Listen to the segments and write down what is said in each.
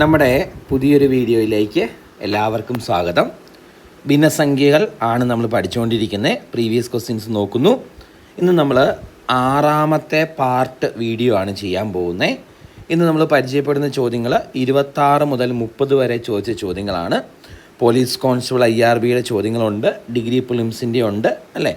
നമ്മുടെ പുതിയൊരു വീഡിയോയിലേക്ക് എല്ലാവർക്കും സ്വാഗതം. ഭിന്നസംഖ്യകൾ ആണ് നമ്മൾ പഠിച്ചുകൊണ്ടിരിക്കുന്നത്. പ്രീവിയസ് ക്വസ്റ്റ്യൻസ് നോക്കുന്നു. ഇന്ന് നമ്മൾ ആറാമത്തെ പാർട്ട് വീഡിയോ ആണ് ചെയ്യാൻ പോകുന്നത്. ഇന്ന് നമ്മൾ പരിചയപ്പെടുന്ന ചോദ്യങ്ങൾ ഇരുപത്താറ് മുതൽ മുപ്പത് വരെ ചോദിച്ച ചോദ്യങ്ങളാണ്. പോലീസ് കോൺസ്റ്റബിൾ ഐ ആർ ബിയുടെ ചോദ്യങ്ങളുണ്ട്. ഡിഗ്രി പ്രിലിംസിന്റെ ഉണ്ട് അല്ലേ?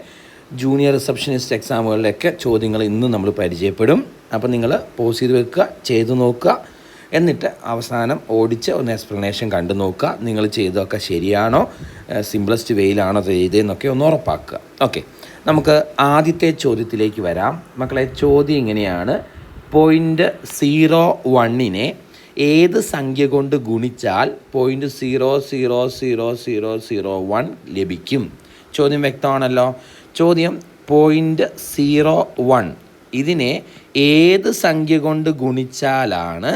ജൂനിയർ റിസപ്ഷനിസ്റ്റ് എക്സാമുകളിലൊക്കെ ചോദ്യങ്ങൾ ഇന്ന് നമ്മൾ പരിചയപ്പെടും. അപ്പോൾ നിങ്ങൾ പോസ് ചെയ്ത് വെക്കുക ചെയ്തു നോക്കുക. എന്നിട്ട് അവസാനം ഓടിച്ച് ഒന്ന് എക്സ്പ്ലനേഷൻ കണ്ടു നോക്കുക. നിങ്ങൾ ചെയ്തതൊക്കെ ശരിയാണോ? സിംപ്ലസ്റ്റ് വേയിലാണോ ചെയ്തതെന്നൊക്കെ ഒന്ന് ഉറപ്പാക്കുക. ഓക്കെ നമുക്ക് ആദ്യത്തെ ചോദ്യത്തിലേക്ക് വരാം. മക്കളെ ചോദ്യം ഇങ്ങനെയാണ്. പോയിന്റ് സീറോ വണ്ണിനെ ഏത് സംഖ്യ കൊണ്ട് ഗുണിച്ചാൽ point zero zero zero zero zero one ലഭിക്കും? ചോദ്യം വ്യക്തമാണല്ലോ. ചോദ്യം പോയിന്റ് സീറോ വൺ ഇതിനെ ഏത് സംഖ്യ കൊണ്ട് ഗുണിച്ചാലാണ്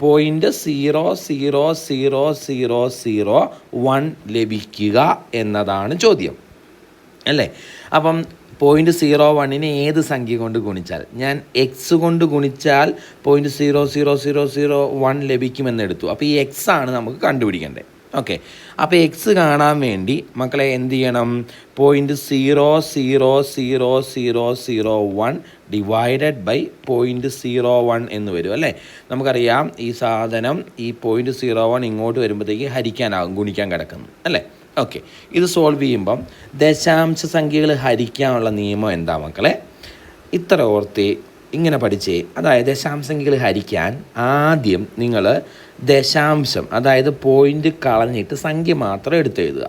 point zero zero zero zero zero one ലഭിക്കുക എന്നതാണ് ചോദ്യം. അല്ലേ? അപ്പം പോയിന്റ് സീറോ വണ്ണിനെ ഏത് സംഖ്യ കൊണ്ട് ഗുണിച്ചാൽ? ഞാൻ എക്സ് കൊണ്ട് ഗുണിച്ചാൽ point zero zero zero zero one ലഭിക്കുമെന്ന് എടുത്തു. അപ്പോൾ ഈ എക്സ് ആണ് നമുക്ക് കണ്ടുപിടിക്കേണ്ടത്. ഓക്കെ അപ്പോൾ എക്സ് കാണാൻ വേണ്ടി മക്കളെ എന്ത് ചെയ്യണം? Point zero zero zero zero zero one divided by point zero one എന്ന് വരും അല്ലേ? നമുക്കറിയാം ഈ സാധനം ഈ പോയിന്റ് സീറോ വൺ ഇങ്ങോട്ട് വരുമ്പോഴത്തേക്ക് ഹരിക്കാനാകും ഗുണിക്കാൻ കിടക്കുന്നു അല്ലേ? ഓക്കെ ഇത് സോൾവ് ചെയ്യുമ്പം ദശാംശ സംഖ്യകൾ ഹരിക്കാനുള്ള നിയമം എന്താ മക്കളെ? ഇത്ര ഓർത്ത് ഇങ്ങനെ പഠിച്ചേ. അതായത് ദശാംശങ്ങൾ ഹരിക്കാൻ ആദ്യം നിങ്ങൾ ദശാംശം അതായത് പോയിന്റ് കളഞ്ഞിട്ട് സംഖ്യ മാത്രം എടുത്തെഴുതുക.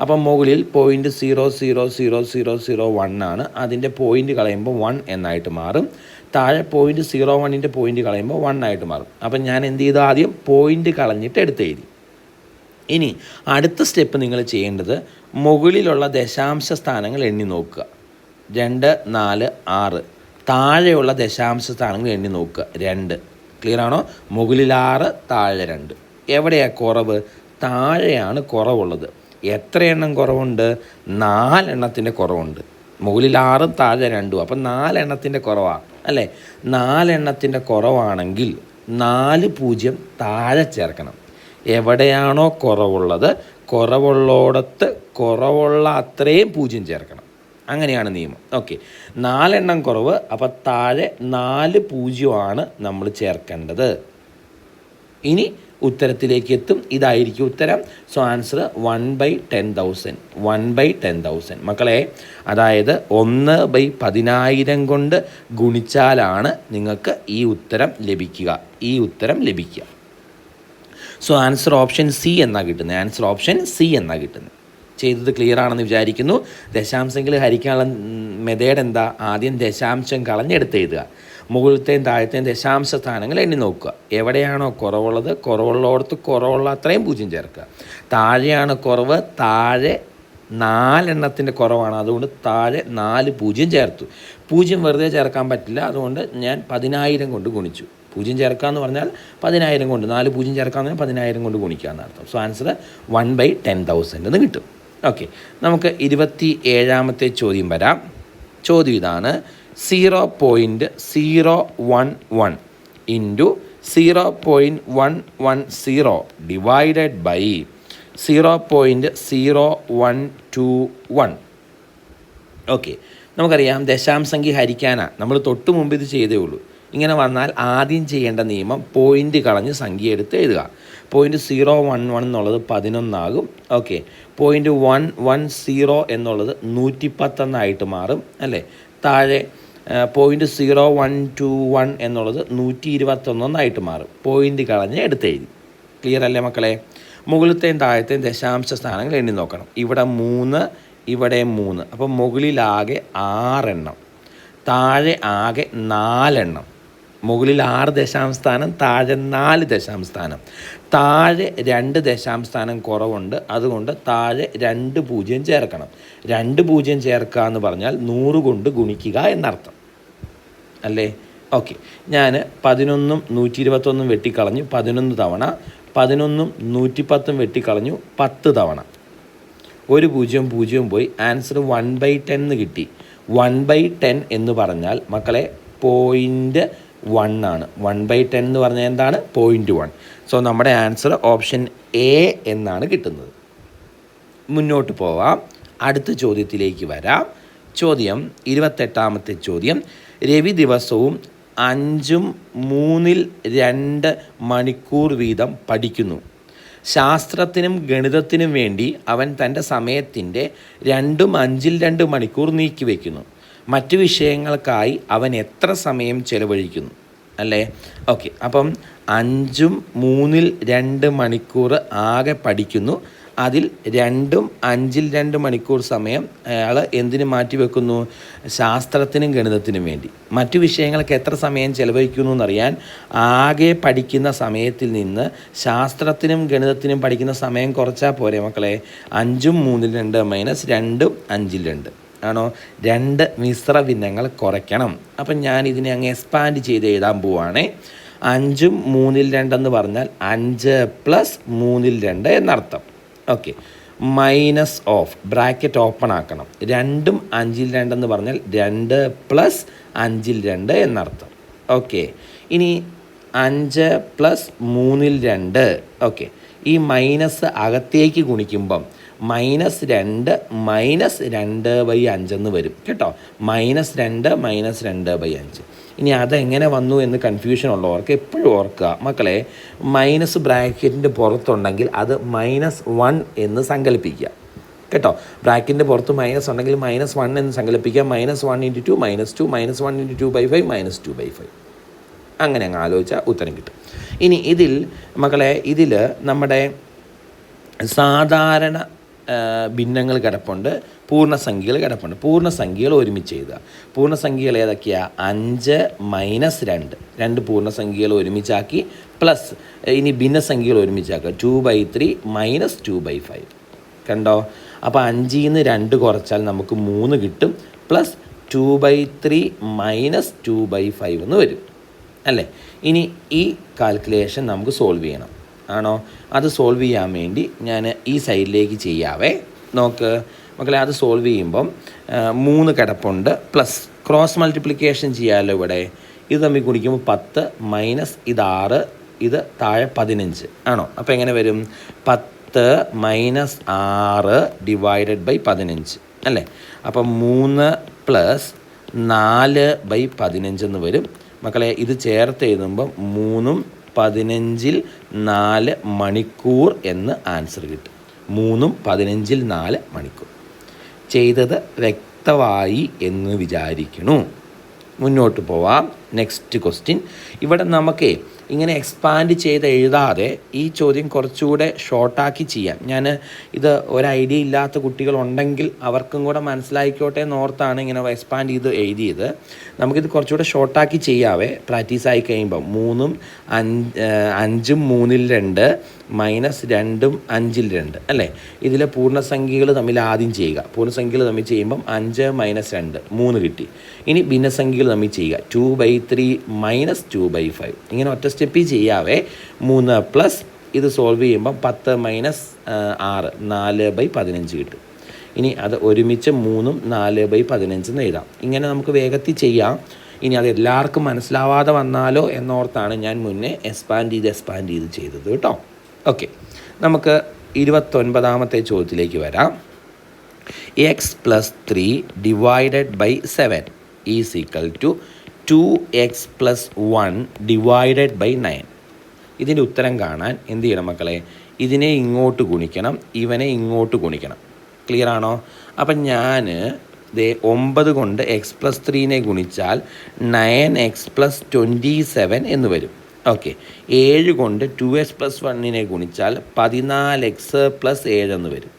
അപ്പം മുകളിൽ point zero zero zero zero zero one ആണ്. അതിന്റെ പോയിന്റ് കളയുമ്പോൾ വൺ എന്നായിട്ട് മാറും. താഴെ പോയിന്റ് സീറോ വണ്ണിന്റെ പോയിന്റ് കളയുമ്പോൾ വൺ ആയിട്ട് മാറും. അപ്പം ഞാൻ എന്ത് ചെയ്തു ആദ്യം? പോയിന്റ് കളഞ്ഞിട്ട് എടുത്തെഴുതി. ഇനി അടുത്ത സ്റ്റെപ്പ് നിങ്ങൾ ചെയ്യേണ്ടത് മുകളിലുള്ള ദശാംശ സ്ഥാനങ്ങൾ എണ്ണി നോക്കുക. രണ്ട് നാല് ആറ്. താഴെയുള്ള ദശാംശ സ്ഥാനങ്ങൾ എണ്ണി നോക്കുക. രണ്ട്. ക്ലിയർ ആണോ? മുകളിൽ ആറ് താഴെ രണ്ട്. എവിടെയാണ് കുറവ്? താഴെയാണ് കുറവുള്ളത്. എത്ര എണ്ണം കുറവുണ്ട്? നാലെണ്ണത്തിന്റെ കുറവുണ്ട്. മുകളിൽ ആറും താഴെ രണ്ടും. അപ്പം നാലെണ്ണത്തിന്റെ കുറവാണ് അല്ലേ? നാലെണ്ണത്തിന്റെ കുറവാണെങ്കിൽ നാല് പൂജ്യം താഴെ ചേർക്കണം. എവിടെയാണോ കുറവുള്ളത്? കുറവുള്ളോടത്ത് കുറവുള്ള അത്രയും പൂജ്യം ചേർക്കണം. അങ്ങനെയാണ് നിയമം. ഓക്കെ നാലെണ്ണം കുറവ് അപ്പോൾ താഴെ നാല് പൂജ്യമാണ് നമ്മൾ ചേർക്കേണ്ടത്. ഇനി ഉത്തരത്തിലേക്ക് എത്തും. ഇതായിരിക്കും ഉത്തരം. So answer one by ten thousand one by ten thousand മക്കളെ അതായത് ഒന്ന് ബൈ പതിനായിരം കൊണ്ട് ഗുണിച്ചാലാണ് നിങ്ങൾക്ക് ഈ ഉത്തരം ലഭിക്കുക. ഈ ഉത്തരം ലഭിക്കുക. സോ ആൻസർ ഓപ്ഷൻ സി എന്നാണ് കിട്ടുന്നത് ആൻസർ ഓപ്ഷൻ സി എന്നാണ് കിട്ടുന്നത് ചെയ്തത് ക്ലിയർ ആണെന്ന് വിചാരിക്കുന്നു. ദശാംശങ്ങൾ ഹരിക്കാനുള്ള മെതേഡ് എന്താ? ആദ്യം ദശാംശം കളഞ്ഞെടുത്ത് എഴുതുക. മുകളിലത്തെയും താഴത്തെയും ദശാംശ സ്ഥാനങ്ങൾ എണ്ണി നോക്കുക. എവിടെയാണോ കുറവുള്ളത് കുറവുള്ളടത്ത് കുറവുള്ള അത്രയും പൂജ്യം ചേർക്കുക. താഴെയാണ് കുറവ് താഴെ നാലെണ്ണത്തിന്റെ കുറവാണ്. അതുകൊണ്ട് താഴെ നാല് പൂജ്യം ചേർത്തു. പൂജ്യം വെറുതെ ചേർക്കാൻ പറ്റില്ല. അതുകൊണ്ട് ഞാൻ പതിനായിരം കൊണ്ട് ഗുണിച്ചു. പൂജ്യം ചേർക്കുക എന്ന് പറഞ്ഞാൽ പതിനായിരം കൊണ്ട്. നാല് പൂജ്യം ചേർക്കാന്ന് പറഞ്ഞാൽ പതിനായിരം കൊണ്ട് ഗുണിക്കുക എന്നർത്ഥം so answer one by ten thousand എന്ന് കിട്ടും. ഓക്കെ നമുക്ക് ഇരുപത്തി ഏഴാമത്തെ ചോദ്യം വരാം. ചോദ്യം ഇതാണ്. Zero point zero one one into zero point one one zero divided by zero point zero one two one okay നമുക്കറിയാം ദശാംശംഖ്യ ഹരിക്കാനാണ് നമ്മൾ തൊട്ട് മുമ്പ് ഇത് ചെയ്തേ ഉള്ളൂ. ഇങ്ങനെ വന്നാൽ ആദ്യം ചെയ്യേണ്ട നിയമം പോയിന്റ് കളഞ്ഞ് സംഖ്യ എടുത്ത് എഴുതുക. പോയിന്റ് സീറോ വൺ വൺ എന്നുള്ളത് പതിനൊന്നാകും. Okay point one one zero എന്നുള്ളത് നൂറ്റിപ്പത്തൊന്നായിട്ട് മാറും അല്ലേ? താഴെ point zero one two one എന്നുള്ളത് നൂറ്റി ഇരുപത്തൊന്നൊന്നായിട്ട് മാറും. പോയിന്റ് കളഞ്ഞ് എടുത്തെഴുതി. ക്ലിയർ അല്ലേ മക്കളെ? മുകളിലത്തെയും താഴത്തെയും ദശാംശ സ്ഥാനങ്ങൾ എണ്ണി നോക്കണം. ഇവിടെ മൂന്ന് ഇവിടെ മൂന്ന്. അപ്പം മുകളിലാകെ ആറെണ്ണം. താഴെ ആകെ നാലെണ്ണം. മുകളിൽ ആറ് ദശാംസ്ഥാനം താഴെ നാല് ദശാംസ്ഥാനം താഴെ രണ്ട് ദശാംസ്ഥാനം കുറവുണ്ട്. അതുകൊണ്ട് താഴെ രണ്ട് പൂജ്യം ചേർക്കണം. രണ്ട് പൂജ്യം ചേർക്കുക എന്ന് പറഞ്ഞാൽ നൂറ് കൊണ്ട് ഗുണിക്കുക എന്നർത്ഥം. അല്ലേ? ഓക്കെ. ഞാൻ പതിനൊന്നും നൂറ്റി ഇരുപത്തൊന്നും വെട്ടിക്കളഞ്ഞു പതിനൊന്ന് തവണ. പതിനൊന്നും നൂറ്റിപ്പത്തും വെട്ടിക്കളഞ്ഞു പത്ത് തവണ. ഒരു പൂജ്യം പൂജ്യം പോയി. ആൻസർ വൺ ബൈ ടെൻ എന്ന് കിട്ടി. വൺ ബൈ ടെൻ എന്ന് പറഞ്ഞാൽ മക്കളെ പോയിന്റ് വൺ ആണ്. വൺ ബൈ ടെൻ എന്ന് പറഞ്ഞാൽ എന്താണ്? പോയിന്റ് വൺ സോ നമ്മുടെ ആൻസർ ഓപ്ഷൻ എ എന്നാണ് കിട്ടുന്നത്. മുന്നോട്ട് പോവാം. അടുത്ത ചോദ്യത്തിലേക്ക് വരാം. ചോദ്യം ഇരുപത്തെട്ടാമത്തെ ചോദ്യം. രവി ദിവസവും അഞ്ചും മൂന്നിൽ രണ്ട് മണിക്കൂർ വീതം പഠിക്കുന്നു. ശാസ്ത്രത്തിനും ഗണിതത്തിനും വേണ്ടി അവൻ തന്റെ സമയത്തിന്റെ രണ്ടും അഞ്ചിൽ രണ്ട് മണിക്കൂർ നീക്കിവെക്കുന്നു മറ്റു വിഷയങ്ങൾക്കായി അവൻ എത്ര സമയം ചെലവഴിക്കുന്നു അല്ലേ? ഓക്കെ അപ്പം അഞ്ചും മൂന്നിൽ രണ്ട് മണിക്കൂർ ആകെ പഠിക്കുന്നു. അതിൽ രണ്ടും അഞ്ചിൽ രണ്ട് മണിക്കൂർ സമയം അയാൾ എന്തിനു മാറ്റിവെക്കുന്നു? ശാസ്ത്രത്തിനും ഗണിതത്തിനും വേണ്ടി. മറ്റു വിഷയങ്ങൾക്ക് എത്ര സമയം ചെലവഴിക്കുന്നു എന്നറിയാൻ ആകെ പഠിക്കുന്ന സമയത്തിൽ നിന്ന് ശാസ്ത്രത്തിനും ഗണിതത്തിനും പഠിക്കുന്ന സമയം കുറച്ചാൽ പോരെ മക്കളെ? അഞ്ചും മൂന്നിൽ രണ്ട് മൈനസ് രണ്ടും അഞ്ചിൽ രണ്ട്. ആണോ? രണ്ട് മിശ്ര ഭിന്നങ്ങൾ കുറയ്ക്കണം. അപ്പം ഞാൻ ഇതിനെ അങ്ങ് എക്സ്പാൻഡ് ചെയ്ത് എഴുതാൻ പോവാണ്. അഞ്ചും മൂന്നിൽ രണ്ടെന്ന് പറഞ്ഞാൽ അഞ്ച് പ്ലസ് മൂന്നിൽ രണ്ട് എന്നർത്ഥം. Okay minus of bracket open ആക്കണം. രണ്ടും അഞ്ചിൽ രണ്ടെന്ന് പറഞ്ഞാൽ രണ്ട് പ്ലസ് അഞ്ചിൽ രണ്ട് എന്നർത്ഥം. ഓക്കെ ഇനി അഞ്ച് പ്ലസ് മൂന്നിൽ രണ്ട്. ഓക്കെ ഈ മൈനസ് അകത്തേക്ക് ഗുണിക്കുമ്പം മൈനസ് രണ്ട് മൈനസ് രണ്ട് ബൈ അഞ്ചെന്ന് വരും. കേട്ടോ? മൈനസ് രണ്ട് മൈനസ് രണ്ട് ബൈ അഞ്ച്. ഇനി അതെങ്ങനെ വന്നു എന്ന് കൺഫ്യൂഷൻ ഉള്ളവർക്ക് എപ്പോഴും ഓർക്കുക. മക്കളെ മൈനസ് ബ്രാക്കറ്റിന്റെ പുറത്തുണ്ടെങ്കിൽ അത് മൈനസ് വൺ എന്ന് സങ്കല്പിക്കുക. കേട്ടോ? ബ്രാക്കറ്റിന്റെ പുറത്ത് മൈനസ് ഉണ്ടെങ്കിൽ മൈനസ് വൺ എന്ന് സങ്കല്പിക്കുക. Minus one into two minus two minus one into two by five minus two by five അങ്ങനെ അങ്ങ് ആലോചിച്ചാൽ ഉത്തരം കിട്ടും. ഇനി ഇതിൽ മക്കളെ ഇതിൽ നമ്മുടെ സാധാരണ ഭിന്നങ്ങൾ കിടപ്പുണ്ട് പൂർണസംഖ്യകൾ കിടപ്പുണ്ട്. പൂർണസംഖ്യകൾ ഒരുമിച്ച് എഴുതുക. പൂർണസംഖ്യകൾ ഏതൊക്കെയാണ് അഞ്ച് മൈനസ് രണ്ട്. രണ്ട് പൂർണസംഖ്യകൾ ഒരുമിച്ചാക്കി പ്ലസ് ഇനി ഭിന്നസംഖ്യകൾ ഒരുമിച്ചാക്കുക. Two by three minus two by five. കണ്ടോ? അപ്പോൾ അഞ്ചിൽ നിന്ന് രണ്ട് കുറച്ചാൽ നമുക്ക് മൂന്ന് കിട്ടും. Plus two by three minus two by five എന്ന് വരും. അല്ലേ? ഇനി ഈ കാൽക്കുലേഷൻ നമുക്ക് സോൾവ് ചെയ്യണം. ആണോ? അത് സോൾവ് ചെയ്യാൻ വേണ്ടി ഞാൻ ഈ സൈഡിലേക്ക് ചെയ്യാവേ. നോക്ക് മക്കളെ അത് സോൾവ് ചെയ്യുമ്പം മൂന്ന് കിടപ്പുണ്ട്. പ്ലസ് ക്രോസ് മൾട്ടിപ്ലിക്കേഷൻ ചെയ്യാമല്ലോ ഇവിടെ. ഇത് തമ്മിൽ കുടിക്കുമ്പോൾ പത്ത് മൈനസ് ഇത് ആറ് ഇത് താഴെ പതിനഞ്ച്. ആണോ? അപ്പോൾ എങ്ങനെ വരും? പത്ത് മൈനസ് ആറ് ഡിവൈഡഡ് ബൈ പതിനഞ്ച്. അല്ലേ? അപ്പം മൂന്ന് പ്ലസ് നാല് ബൈ പതിനഞ്ചെന്ന് വരും. മക്കളെ ഇത് ചേർത്ത് എഴുതുമ്പം മൂന്നും പതിനഞ്ചിൽ നാല് മണിക്കൂർ എന്ന് ആൻസർ കിട്ടും. മൂന്നും പതിനഞ്ചിൽ നാല് മണിക്കൂർ. ചെയ്തത് വ്യക്തമായി എന്ന് വിചാരിക്കണു മുന്നോട്ട് പോവാം. നെക്സ്റ്റ് ക്വസ്റ്റ്യൻ ഇവിടെ നമുക്ക് ഇങ്ങനെ എക്സ്പാൻഡ് ചെയ്ത് എഴുതാതെ ഈ ചോദ്യം കുറച്ചുകൂടെ ഷോർട്ടാക്കി ചെയ്യാം. ഞാൻ ഇത് ഒരു ഐഡിയ ഇല്ലാത്ത കുട്ടികളുണ്ടെങ്കിൽ അവർക്കും കൂടെ മനസ്സിലായിക്കോട്ടെ എന്നോർത്താണ് ഇങ്ങനെ എക്സ്പാൻഡ് ചെയ്ത് എഴുതിയത്. നമുക്കിത് കുറച്ചുകൂടെ ഷോർട്ടാക്കി ചെയ്യാവേ. പ്രാക്ടീസ് ആയി കഴിയുമ്പോൾ മൂന്നും അഞ്ച് അഞ്ചും മൂന്നിൽ രണ്ട് മൈനസ് രണ്ടും അഞ്ചിൽ രണ്ട് അല്ലേ? ഇതിലെ പൂർണസംഖ്യകൾ തമ്മിൽ ആദ്യം ചെയ്യുക. പൂർണസംഖ്യകൾ തമ്മിൽ ചെയ്യുമ്പം അഞ്ച് മൈനസ് രണ്ട് മൂന്ന് കിട്ടി. ഇനി ഭിന്നസംഖ്യകൾ തമ്മിൽ ചെയ്യുക. Two by three minus two by five ഇങ്ങനെ ഒറ്റ സ്റ്റെപ്പിൽ ചെയ്യാവേ. മൂന്ന് പ്ലസ് ഇത് സോൾവ് ചെയ്യുമ്പം പത്ത് മൈനസ് ആറ്. നാല് ബൈ പതിനഞ്ച് കിട്ടും. ഇനി അത് ഒരുമിച്ച് മൂന്നും നാല് ബൈ പതിനഞ്ചെന്ന് എഴുതാം. ഇങ്ങനെ നമുക്ക് വേഗത്തിൽ ചെയ്യാം. ഇനി അത് എല്ലാവർക്കും മനസ്സിലാവാതെ വന്നാലോ എന്നോർത്താണ് ഞാൻ മുന്നേ എക്സ്പാൻഡ് ചെയ്ത് എക്സ്പാൻഡ് ചെയ്ത് ചെയ്തത് കേട്ടോ. ഓക്കെ നമുക്ക് ഇരുപത്തൊൻപതാമത്തെ ചോദ്യത്തിലേക്ക് വരാം. X plus three divided by seven is equal to two x plus one divided by nine ഇതിന്റെ ഉത്തരം കാണാൻ എന്ത് ചെയ്യണം മക്കളെ? ഇതിനെ ഇങ്ങോട്ട് ഗുണിക്കണം ഇവനെ ഇങ്ങോട്ട് ഗുണിക്കണം. ക്ലിയർ ആണോ? അപ്പം ഞാൻ ദേ ഒമ്പത് കൊണ്ട് എക്സ് പ്ലസ് ത്രീനെ ഗുണിച്ചാൽ nine x plus twenty seven എന്ന് വരും. ഓക്കെ ഏഴ് കൊണ്ട് ടു എക്സ് പ്ലസ് വണ്ണിനെ ഗുണിച്ചാൽ പതിനാല് എക്സ് പ്ലസ് ഏഴ് എന്ന് വരും.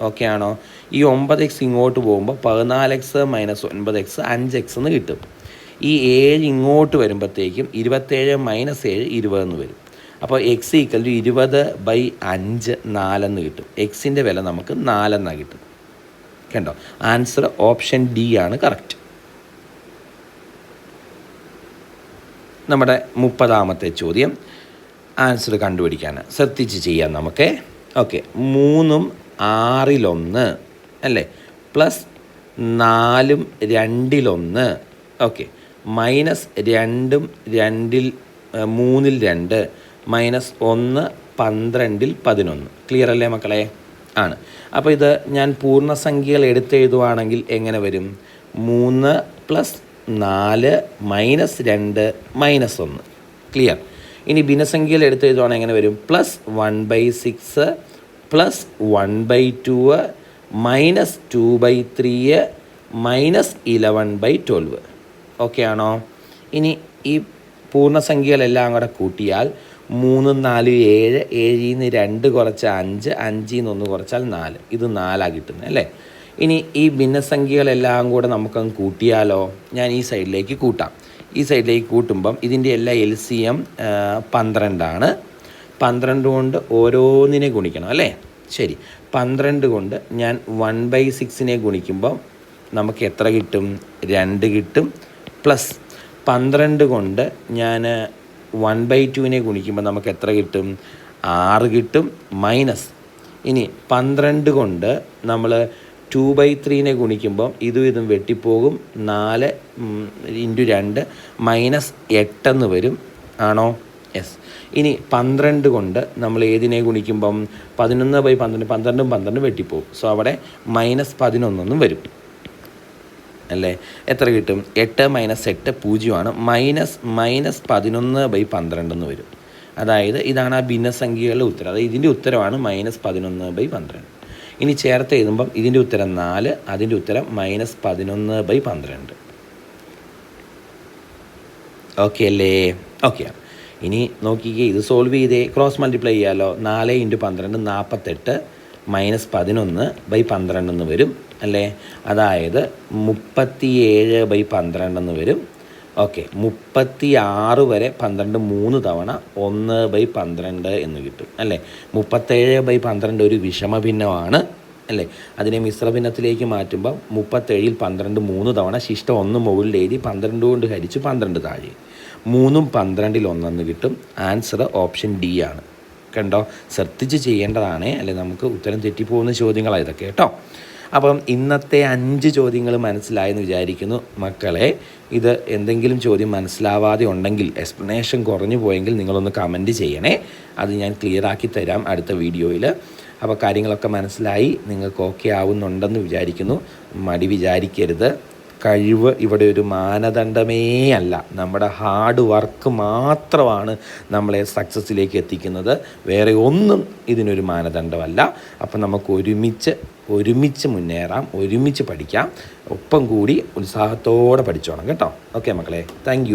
ഓക്കെ ആണോ? ഈ ഒമ്പത് എക്സ് ഇങ്ങോട്ട് പോകുമ്പോൾ പതിനാല് എക്സ് മൈനസ് ഒൻപത് എക്സ് അഞ്ച് എക്സ് എന്ന് കിട്ടും. ഈ ഏഴ് ഇങ്ങോട്ട് വരുമ്പോഴത്തേക്കും ഇരുപത്തേഴ് മൈനസ് ഏഴ് ഇരുപത് എന്ന് വരും. അപ്പോൾ എക്സ് ഈക്വൽ ടു ഇരുപത് ബൈ അഞ്ച് നാലെന്ന് കിട്ടും. എക്സിന്റെ വില നമുക്ക് നാലെന്നാണ് കിട്ടും. കണ്ടോ? ആൻസർ ഓപ്ഷൻ ഡി ആണ് കറക്റ്റ് നമ്മുടെ മുപ്പതാമത്തെ ചോദ്യം. ആൻസർ കണ്ടുപിടിക്കാൻ ശ്രദ്ധിച്ച് ചെയ്യാം നമുക്ക്. ഓക്കെ മൂന്നും ആറിലൊന്ന് അല്ലേ? പ്ലസ് നാലും രണ്ടിലൊന്ന്. ഓക്കെ മൈനസ് രണ്ടും രണ്ടിൽ മൂന്നിൽ രണ്ട് മൈനസ് ഒന്ന് പന്ത്രണ്ടിൽ പതിനൊന്ന്. ക്ലിയർ അല്ലേ മക്കളെ? ആണ്. അപ്പോൾ ഇത് ഞാൻ പൂർണസംഖ്യകൾ എടുത്തെഴുതുവാണെങ്കിൽ എങ്ങനെ വരും? മൂന്ന് പ്ലസ് നാല് മൈനസ് രണ്ട് മൈനസ് ഒന്ന്. ക്ലിയർ ഇനി ഭിന്നസംഖ്യകൾ എടുത്തെഴുതുവാണെങ്കിൽ എങ്ങനെ വരും? Plus one by six plus one by two minus two by three minus eleven by twelve okay ആണോ? ഇനി ഈ പൂർണസംഖ്യകളെല്ലാം കൂടെ കൂട്ടിയാൽ മൂന്ന് നാല് ഏഴ് ഏഴിൽ നിന്ന് രണ്ട് കുറച്ച് അഞ്ച് അഞ്ചിൽ നിന്ന് ഒന്ന് കുറച്ചാൽ നാല്. ഇത് നാലാണ് കിട്ടുന്നത് അല്ലേ? ഇനി ഈ ഭിന്നസംഖ്യകളെല്ലാം കൂടെ നമുക്കങ്ങ് കൂട്ടിയാലോ? ഞാൻ ഈ സൈഡിലേക്ക് കൂട്ടാം. ഈ സൈഡിലേക്ക് കൂട്ടുമ്പം ഇതിന്റെ എല്ലാ എൽ സി എം പന്ത്രണ്ടാണ്. പന്ത്രണ്ട് കൊണ്ട് ഓരോന്നിനെ ഗുണിക്കണം അല്ലേ? ശരി. പന്ത്രണ്ട് കൊണ്ട് ഞാൻ വൺ ബൈ സിക്സിനെ ഗുണിക്കുമ്പം നമുക്ക് എത്ര കിട്ടും? രണ്ട് കിട്ടും. പ്ലസ് പന്ത്രണ്ട് കൊണ്ട് ഞാൻ വൺ ബൈ ടുവിനെ ഗുണിക്കുമ്പോൾ നമുക്ക് എത്ര കിട്ടും? ആറ് കിട്ടും മൈനസ് ഇനി പന്ത്രണ്ട് കൊണ്ട് നമ്മൾ ടു ബൈ ത്രീനെ ഗുണിക്കുമ്പം ഇതും ഇതും വെട്ടിപ്പോകും. നാല് ഇന്റു രണ്ട് മൈനസ് എട്ടെന്ന് വരും. ആണോ? യെസ് ഇനി പന്ത്രണ്ട് കൊണ്ട് നമ്മൾ ഏതിനെ ഗുണിക്കുമ്പം? പതിനൊന്ന് ബൈ പന്ത്രണ്ട് പന്ത്രണ്ടും പന്ത്രണ്ടും വെട്ടിപ്പോകും. സോ അവിടെ മൈനസ് പതിനൊന്നെന്നും വരും. അല്ലേ? എത്ര കിട്ടും? എട്ട് മൈനസ് എട്ട് പൂജ്യമാണ്. മൈനസ് മൈനസ് പതിനൊന്ന് ബൈ പന്ത്രണ്ട് എന്ന് വരും. അതായത് ഇതാണ് ആ ഭിന്നസംഖ്യകളുടെ ഉത്തരം. അതായത് ഇതിന്റെ ഉത്തരമാണ് മൈനസ് പതിനൊന്ന് ബൈ പന്ത്രണ്ട്. ഇനി ചേർത്ത് എഴുതുമ്പം ഇതിന്റെ ഉത്തരം നാല് അതിന്റെ ഉത്തരം മൈനസ് പതിനൊന്ന് ബൈ പന്ത്രണ്ട്. ഓക്കെ അല്ലേ? ഓക്കെ. ഇനി നോക്കിക്കേ ഇത് സോൾവ് ചെയ്തേ ക്രോസ് മൾട്ടിപ്ലൈ ചെയ്യാമല്ലോ നാല് ഇന്റു പന്ത്രണ്ട് നാൽപ്പത്തെട്ട് മൈനസ് പതിനൊന്ന് ബൈ പന്ത്രണ്ടെന്ന് വരും. അല്ലേ? അതായത് മുപ്പത്തിയേഴ് ബൈ പന്ത്രണ്ടെന്ന് വരും. ഓക്കെ മുപ്പത്തി ആറ് വരെ പന്ത്രണ്ട് മൂന്ന് തവണ ഒന്ന് ബൈ പന്ത്രണ്ട് എന്ന് കിട്ടും അല്ലേ? മുപ്പത്തേഴ് ബൈ പന്ത്രണ്ട് ഒരു വിഷമഭിന്നമാണ് അല്ലേ? അതിനെ മിശ്രഭിന്നത്തിലേക്ക് മാറ്റുമ്പോൾ മുപ്പത്തേഴിൽ പന്ത്രണ്ട് മൂന്ന് തവണ ശിഷ്ടം ഒന്ന് മുകളിൽ എഴുതി പന്ത്രണ്ട് കൊണ്ട് ഹരിച്ച് പന്ത്രണ്ട് താഴെ. മൂന്നും പന്ത്രണ്ടിൽ ഒന്നെന്ന് കിട്ടും. ആൻസർ ഓപ്ഷൻ ഡി ആണ്. കണ്ടോ? ശ്രദ്ധിച്ച് ചെയ്യേണ്ടതാണ് അല്ലെ? നമുക്ക് ഉത്തരം തെറ്റിപ്പോകുന്ന ചോദ്യങ്ങളാണ് ഇതൊക്കെ കേട്ടോ? അപ്പം ഇന്നത്തെ അഞ്ച് ചോദ്യങ്ങൾ മനസ്സിലായെന്ന് വിചാരിക്കുന്നു മക്കളെ. ഇത് എന്തെങ്കിലും ചോദ്യം മനസ്സിലാവാതെ ഉണ്ടെങ്കിൽ എക്സ്പ്ലനേഷൻ കുറഞ്ഞു പോയെങ്കിൽ നിങ്ങളൊന്ന് കമന്റ് ചെയ്യണേ. അത് ഞാൻ ക്ലിയർ ആക്കി തരാം അടുത്ത വീഡിയോയിൽ. അപ്പോൾ കാര്യങ്ങളൊക്കെ മനസ്സിലായി നിങ്ങൾക്ക് ഓക്കെ ആവുന്നുണ്ടെന്ന് വിചാരിക്കുന്നു. മടി വിചാരിക്കരുത്. കഴിവ് ഇവിടെ ഒരു മാനദണ്ഡമേ അല്ല. നമ്മുടെ ഹാർഡ് വർക്ക് മാത്രമാണ് നമ്മളെ സക്സസ്സിലേക്ക് എത്തിക്കുന്നത്. വേറെ ഒന്നും ഇതിനൊരു മാനദണ്ഡമല്ല. അപ്പം നമുക്ക് ഒരുമിച്ച് ഒരുമിച്ച് മുന്നേറാം ഒരുമിച്ച് പഠിക്കാം. ഒപ്പം കൂടി ഉത്സാഹത്തോടെ പഠിച്ചോണം കേട്ടോ. ഓക്കെ മക്കളെ താങ്ക്